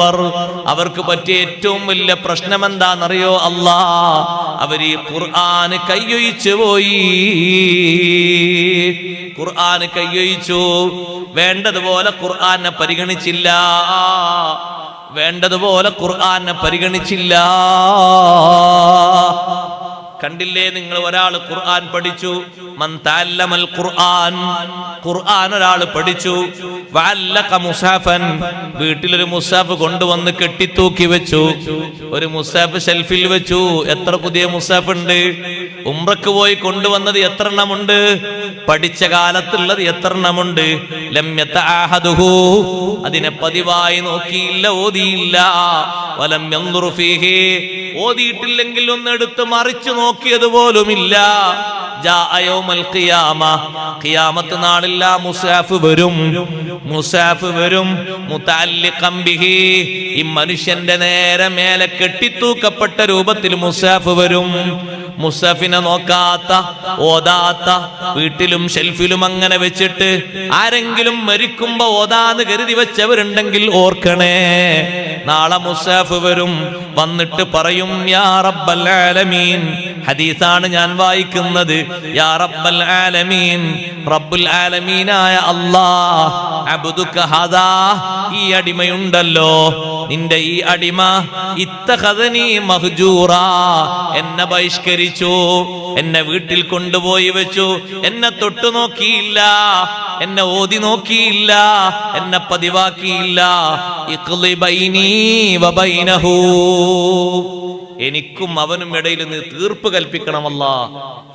അവർ അവർക്ക് പറ്റിയ ഏറ്റവും വലിയ പ്രശ്നം എന്താണെന്നറിയോ അല്ലാ അവർ ഖുർആന് കയ്യൊഴിച്ചു പോയി. ഖുർആന് കയ്യൊഴിച്ചു വേണ്ടതുപോലെ ഖുർആനെ പരിഗണിച്ചില്ല. വേണ്ടതുപോലെ ഖുർആനെ പരിഗണിച്ചില്ല. കണ്ടില്ലേ നിങ്ങൾ ഒരാൾ ഖുർആൻ പഠിച്ചു? മൻ താല്ലമൽ ഖുർആൻ. ഖുർആൻ ഒരാൾ പഠിച്ചു. മുസാഫൻ വീട്ടിലൊരു മുസാഫ് കൊണ്ടുവന്ന് കെട്ടിത്തൂക്കി വെച്ചു. ഒരു മുസാഫ് ഷെൽഫിൽ വെച്ചു. എത്ര പുതിയ മുസാഫ് ഉണ്ട് ഉംറക്ക് പോയി കൊണ്ടുവന്നത് എത്ര എണ്ണമുണ്ട്? പഠിച്ച കാലത്തുള്ളത് എത്ര എണ്ണമുണ്ട്? ലം ആഹദുഹു അതിനെ പതിവായി നോക്കിയില്ല ഓതിയില്ല. വലം ഓതിയിട്ടില്ലെങ്കിൽ ഒന്ന് എടുത്ത് മറിച്ചു നോക്കിയത് പോലുമില്ല ഖിയാമത്ത് നാളില്ല മുസാഫ് വരും. മുസാഫ് വരും. ബിഹി. ഈ മനുഷ്യന്റെ നേരെ മേലെ കെട്ടിത്തൂക്കപ്പെട്ട രൂപത്തിൽ മുസാഫ് വരും. മുസാഫിനെ നോക്കാത്ത ഓതാത്ത വീട്ടിലും ഷെൽഫിലും അങ്ങനെ വെച്ചിട്ട് ആരെങ്കിലും മരിക്കുമ്പോ ഓതാന്ന് കരുതി വെച്ചവരുണ്ടെങ്കിൽ ഓർക്കണേ. നാളെ മുസാഫ് വരും. വന്നിട്ട് പറയും യാ റബ്ബൽ ആലമീൻ ഹദീസാണ് ഞാൻ വായിക്കുന്നത്. യാ റബ്ബൽ ആലമീൻ റബ്ബുൽ ആലമീനായ അല്ലാഹ് അബ്ദുക ഹദാ ഈ അടിമയുണ്ടല്ലോ. നിന്റെ ഈ അടിമ ഇത്തഹദനി മഹ്ജൂറ. എന്നെ ബഹിഷ്കരിച്ചു എന്നെ വീട്ടിൽ കൊണ്ടുപോയി വെച്ചു എന്നെ തൊട്ടു നോക്കിയില്ല എന്നെ ഓതി നോക്കിയില്ല എന്നെ പതിവാക്കിയില്ല. ഇഖ്ലി ബൈനീ വബൈനഹു എനിക്കും അവനും ഇടയിൽ നിന്ന് തീർപ്പ് കൽപ്പിക്കണമല്ല.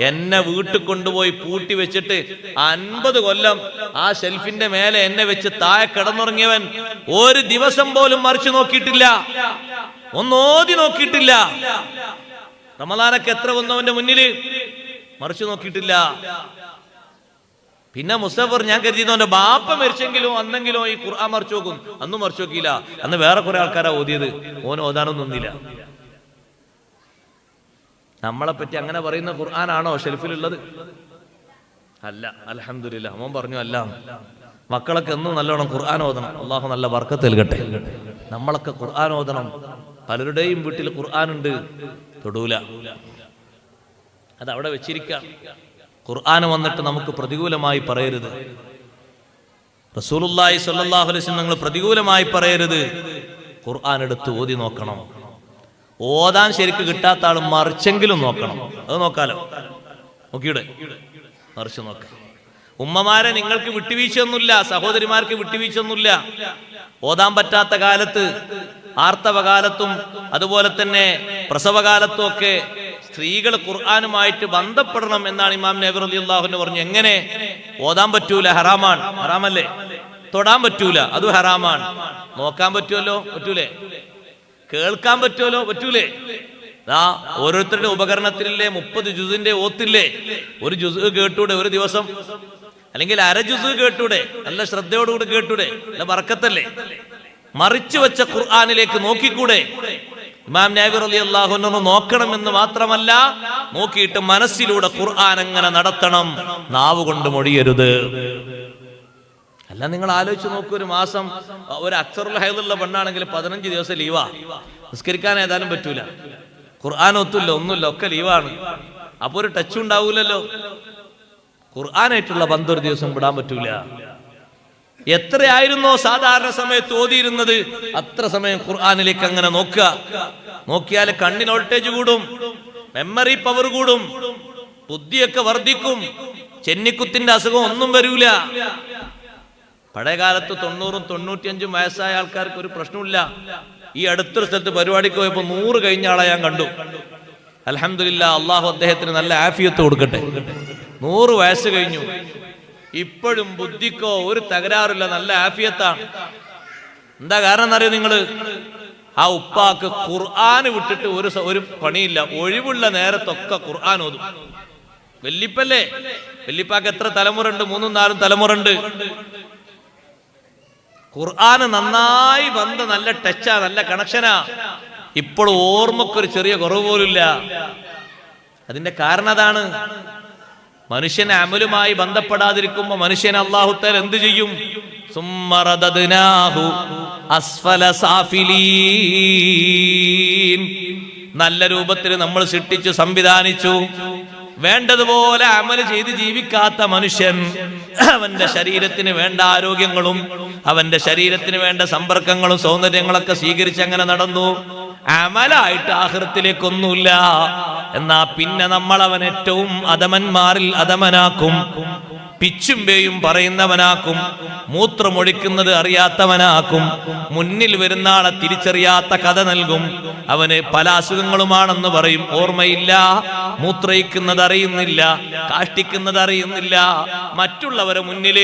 എന്നെ വീട്ടിൽ കൊണ്ടുപോയി പൂട്ടി വെച്ചിട്ട് അൻപത് കൊല്ലം ആ ഷെൽഫിന്റെ മേലെ എന്നെ വെച്ച് താഴെ കിടന്നുറങ്ങിയവൻ ഒരു ദിവസം പോലും മറിച്ചു നോക്കിയിട്ടില്ല. ഒന്നോതി നോക്കിയിട്ടില്ല. റമലാനൊക്കെ എത്ര വന്നവന്റെ മുന്നിൽ മറിച്ചു നോക്കിയിട്ടില്ല. പിന്നെ മുസഫർ ഞാൻ കരുതിയിരുന്നു അവന്റെ ബാപ്പ മരിച്ചെങ്കിലും അന്നെങ്കിലും ഈ ഖുർആൻ മറിച്ചു നോക്കും. അന്നും മറിച്ചു നോക്കിയില്ല. അന്ന് വേറെ കുറെ ആൾക്കാരാ ഓതിയത്. ഓൻ ഓതാനൊന്നും നിന്നില്ല. നമ്മളെ പറ്റി അങ്ങനെ പറയുന്ന ഖുർആനാണോ ഷെൽഫിലുള്ളത്? അല്ല അലഹമില്ല മോൻ പറഞ്ഞു അല്ല. മക്കളൊക്കെ എന്നും നല്ലോണം ഖുർആൻ ഓതണം. അള്ളാഹു നല്ല വർക്കത്ത് നൽകട്ടെ. നമ്മളൊക്കെ ഖുർആൻ ഓതണം. പലരുടെയും വീട്ടിൽ ഖുർആൻ ഉണ്ട്. തൊടൂല. അത് അവിടെ വെച്ചിരിക്കാം. ഖുർആൻ വന്നിട്ട് നമുക്ക് പ്രതികൂലമായി പറയരുത്. റസൂലുള്ളാഹി സ്വല്ലല്ലാഹു അലൈഹി വസല്ലം നിങ്ങൾ പ്രതികൂലമായി പറയരുത്. ഖുർആൻ എടുത്ത് ഓതി നോക്കണം. ഓതാൻ ശരിക്ക് കിട്ടാത്ത ആൾ മറിച്ചെങ്കിലും നോക്കണം. അത് നോക്കാലോ? നോക്കിയുടെ. മറിച്ച് നോക്ക. ഉമ്മമാരെ നിങ്ങൾക്ക് വിട്ടുവീഴ്ചയൊന്നുമില്ല സഹോദരിമാർക്ക് വിട്ടുവീഴ്ചയൊന്നുമില്ല. ഓതാൻ പറ്റാത്ത കാലത്ത് ആർത്തവകാലത്തും അതുപോലെ തന്നെ പ്രസവകാലത്തും ഒക്കെ സ്ത്രീകൾ ഖുർആാനുമായിട്ട് ബന്ധപ്പെടണം എന്നാണ് ഇമാം നബർ അലി അള്ളാഹുന് പറഞ്ഞു എങ്ങനെ? ഓതാൻ പറ്റൂല ഹറാമാണ്. ഹറാമല്ലേ? തൊടാൻ പറ്റൂല അത് ഹറാമാണ്. നോക്കാൻ പറ്റുമല്ലോ? പറ്റൂലേ? കേൾക്കാൻ പറ്റുമല്ലോ? പറ്റൂലേ? ആ ഓരോരുത്തരുടെ ഉപകരണത്തിലെ മുപ്പത് ജുസിന്റെ ഓത്തില്ലേ? ഒരു ജുസ് കേട്ടൂടെ ഒരു ദിവസം? അല്ലെങ്കിൽ അര ജുസ് കേട്ടൂടെ? നല്ല ശ്രദ്ധയോടുകൂടി കേട്ടൂടെ? നല്ല മറക്കത്തല്ലേ മറിച്ചു വെച്ച ഖുർആാനിലേക്ക് നോക്കിക്കൂടെ? ഇമാം നാബിർ അലി അള്ളാഹുനൊന്ന് നോക്കണമെന്ന് മാത്രമല്ല നോക്കിയിട്ട് മനസ്സിലൂടെ ഖുർആൻ എങ്ങനെ നടത്തണം? നാവ് കൊണ്ട് മൊഴിയരുത്. അല്ല നിങ്ങൾ ആലോചിച്ച് നോക്കൂ ഒരു മാസം ഒരു അക്സറുൽ ഹൈദുള്ള പെണ്ണാണെങ്കിൽ പതിനഞ്ച് ദിവസം ലീവാ. നിസ്കരിക്കാൻ ഏതാനും പറ്റൂല. ഖുർആൻ ഒത്തില്ല ഒന്നുമില്ല ഒക്കെ ലീവാണ്. അപ്പൊ ഒരു ടച്ച് ഉണ്ടാവൂലല്ലോ. ഖുർആനായിട്ടുള്ള ഒരു ദിവസം വിടാൻ പറ്റൂല. എത്രയായിരുന്നോ സാധാരണ സമയത്ത് ഓതിയിരുന്നത് അത്ര സമയം ഖുർആാനിലേക്ക് അങ്ങനെ നോക്കുക. നോക്കിയാൽ കണ്ണിന് വോൾട്ടേജ് കൂടും മെമ്മറി പവർ കൂടും ബുദ്ധിയൊക്കെ വർദ്ധിക്കും ചെന്നിക്കുത്തിന്റെ അസുഖം ഒന്നും വരൂല. പഴയ കാലത്ത് തൊണ്ണൂറും തൊണ്ണൂറ്റിയഞ്ചും വയസ്സായ ആൾക്കാർക്ക് ഒരു പ്രശ്നമില്ല ഈ അടുത്തൊരു സ്ഥലത്ത് പരിപാടിക്ക് പോയപ്പോ നൂറ് കഴിഞ്ഞ ആളെ ഞാൻ കണ്ടു. അലഹമില്ല അള്ളാഹു അദ്ദേഹത്തിന് നല്ല ആഫിയത്ത് കൊടുക്കട്ടെ. നൂറ് വയസ്സ് കഴിഞ്ഞു. ഇപ്പോഴും ബുദ്ധിക്കോ ഒരു തകരാറില്ല നല്ല ആഫിയത്താണ്. എന്താ കാരണം എന്നറിയോ നിങ്ങൾ? ആ ഉപ്പാക്ക് ഖുർആൻ വിട്ടിട്ട് ഒരു ഒരു പണിയില്ല. ഒഴിവുള്ള നേരത്തൊക്കെ ഖുർആൻ ഓതും. വെല്ലിപ്പല്ലേ? വെല്ലിപ്പാക്ക് എത്ര തലമുറ ഉണ്ട്? മൂന്നും നാലും തലമുറ ഉണ്ട്. ഖുർആന് നന്നായി വന്ന നല്ല ടച്ചാ നല്ല കണക്ഷനാ. ഇപ്പോൾ ഓർമ്മക്കൊരു ചെറിയ കുറവ് പോലില്ല അതിന്റെ കാരണം അതാണ് മനുഷ്യൻ അമലുമായി ബന്ധപ്പെടാതിരിക്കുമ്പോ മനുഷ്യൻ അള്ളാഹുത്തൽ എന്ത് ചെയ്യും? നല്ല രൂപത്തിൽ നമ്മൾ സൃഷ്ടിച്ചു സംവിധാനിച്ചു. വേണ്ടതുപോലെ അമൽ ചെയ്ത് ജീവിക്കാത്ത മനുഷ്യൻ അവന്റെ ശരീരത്തിന് വേണ്ട ആരോഗ്യങ്ങളും അവന്റെ ശരീരത്തിന് വേണ്ട സമ്പർക്കങ്ങളും സൗന്ദര്യങ്ങളൊക്കെ സ്വീകരിച്ച് അങ്ങനെ നടന്നു. അമലായിട്ട് ആഹൃത്തിലേക്കൊന്നുമില്ല. എന്നാ പിന്നെ നമ്മൾ അവൻ ഏറ്റവും അധമന്മാരിൽ അധമനാക്കും. പിച്ചുംപേയും പറയുന്നവനാക്കും മൂത്രമൊഴിക്കുന്നത് അറിയാത്തവനാക്കും മുന്നിൽ വരുന്ന ആളെ തിരിച്ചറിയാത്ത കഥ നൽകും അവന് പല അസുഖങ്ങളുമാണെന്ന് പറയും. ഓർമ്മയില്ല മൂത്രയിക്കുന്നത് അറിയുന്നില്ല കാഷ്ടിക്കുന്നത് അറിയുന്നില്ല മറ്റുള്ളവരെ മുന്നിൽ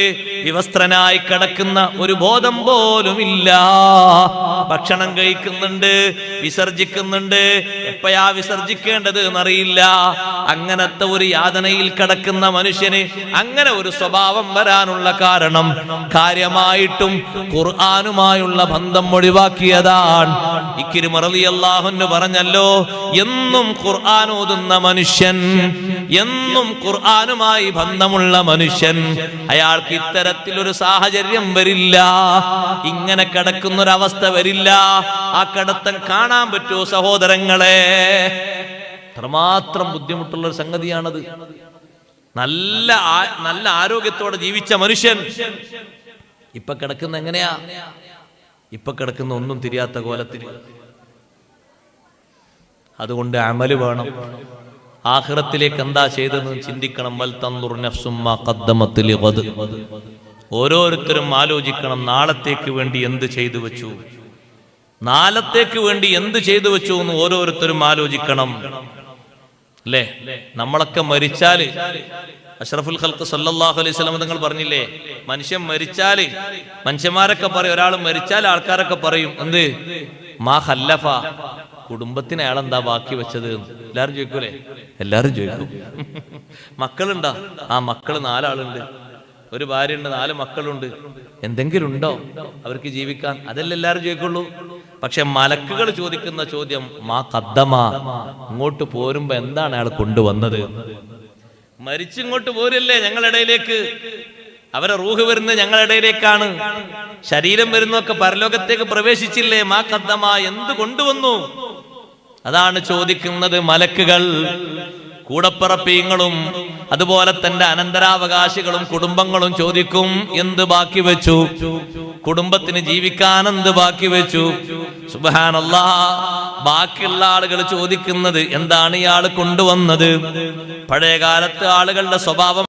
വിവസ്ത്രനായി കിടക്കുന്ന ഒരു ബോധം പോലുമില്ല. ഭക്ഷണം കഴിക്കുന്നുണ്ട് വിസർജിക്കുന്നുണ്ട് എപ്പോഴാ വിസർജിക്കേണ്ടത് എന്നറിയില്ല. അങ്ങനത്തെ ഒരു യാതനയിൽ കിടക്കുന്ന മനുഷ്യന് അങ്ങനെ ഒരു സ്വഭാവം വരാനുള്ള കാരണം കാര്യമായിട്ടും ഖുർആാനുമായുള്ള ബന്ധം ഒഴിവാക്കിയതാണ്. ഇക്കിരി മറലി അള്ളാഹുന്ന് പറഞ്ഞല്ലോ എന്നും ഖുർആൻ ഓതുന്ന മനുഷ്യൻ എന്നും ഖുർആാനുമായി ബന്ധമുള്ള മനുഷ്യൻ. അയാൾക്ക് ഇത്തരത്തിലൊരു സാഹചര്യം വരില്ല. ഇങ്ങനെ കിടക്കുന്നൊരവസ്ഥ വരില്ല. ആ കടത്തം കാണാൻ പറ്റുമോ സഹോദരങ്ങളെ? അത്രമാത്രം ബുദ്ധിമുട്ടുള്ള ഒരു സംഗതിയാണത്. നല്ല നല്ല ആരോഗ്യത്തോടെ ജീവിച്ച മനുഷ്യൻ ഇപ്പൊ കിടക്കുന്ന എങ്ങനെയാ? ഇപ്പൊ കിടക്കുന്ന ഒന്നും തിരിയാത്ത കോലത്തിൽ. അതുകൊണ്ട് അമൽ വേണം. ആഹ്റത്തിലേക്ക് എന്താ ചെയ്തതെന്ന് ചിന്തിക്കണം. വൽ ഖദ്ദമത്ത് ഓരോരുത്തരും ആലോചിക്കണം നാളത്തേക്ക് വേണ്ടി എന്ത് ചെയ്തു വെച്ചു? നാളത്തേക്ക് വേണ്ടി എന്ത് ചെയ്തു വെച്ചു എന്ന് ഓരോരുത്തരും ആലോചിക്കണം. അല്ലേ? നമ്മളൊക്കെ മരിച്ചാൽ അഷ്റഫുൽ ഖൽക്ക് സല്ലാഹു അലൈഹി സ്വലം നിങ്ങൾ പറഞ്ഞില്ലേ മനുഷ്യൻ മരിച്ചാൽ മനുഷ്യന്മാരൊക്കെ പറയും ഒരാൾ മരിച്ചാൽ ആൾക്കാരൊക്കെ പറയും എന്ത്? മാ ഹല്ലഫ കുടുംബത്തിന് അയാളെന്താ ബാക്കി വെച്ചത്. എല്ലാരും ചോദിക്കൂലേ? എല്ലാരും ചോദിക്കും. മക്കളുണ്ടോ? ആ മക്കൾ നാലാളുണ്ട്. ഒരു ഭാര്യ ഉണ്ട് നാല് മക്കളുണ്ട്. എന്തെങ്കിലും ഉണ്ടോ? അവർക്ക് ജീവിക്കാൻ? അതല്ല എല്ലാരും ചോദിക്കുള്ളൂ. പക്ഷെ മലക്കുകൾ ചോദിക്കുന്ന ചോദ്യം മാ കദ്ദമ? ഇങ്ങോട്ട് പോരുമ്പോ എന്താണ് അയാൾ കൊണ്ടുവന്നത്? മരിച്ചിങ്ങോട്ട് പോരല്ലേ ഞങ്ങളിടയിലേക്ക്? അവരെ റൂഹ് വരുന്നത് ഞങ്ങളിടയിലേക്കാണ്. ശരീരം വരുന്നൊക്കെ പരലോകത്തേക്ക് പ്രവേശിച്ചില്ലേ? മാ കദ്ദമ? എന്ത് കൊണ്ടുവന്നു? അതാണ് ചോദിക്കുന്നത് മലക്കുകൾ. കൂടപ്പിറപ്പീങ്ങളും അതുപോലെ തന്റെ അനന്തരാവകാശികളും കുടുംബങ്ങളും ചോദിക്കും എന്ത് ബാക്കി വെച്ചു? കുടുംബത്തിന് ജീവിക്കാൻ എന്ത് ബാക്കി വെച്ചു? സുബാനല്ലാ ബാക്കിയുള്ള ആളുകൾ ചോദിക്കുന്നത് എന്താണ് ഇയാൾ കൊണ്ടുവന്നത്? പഴയ കാലത്ത് ആളുകളുടെ സ്വഭാവം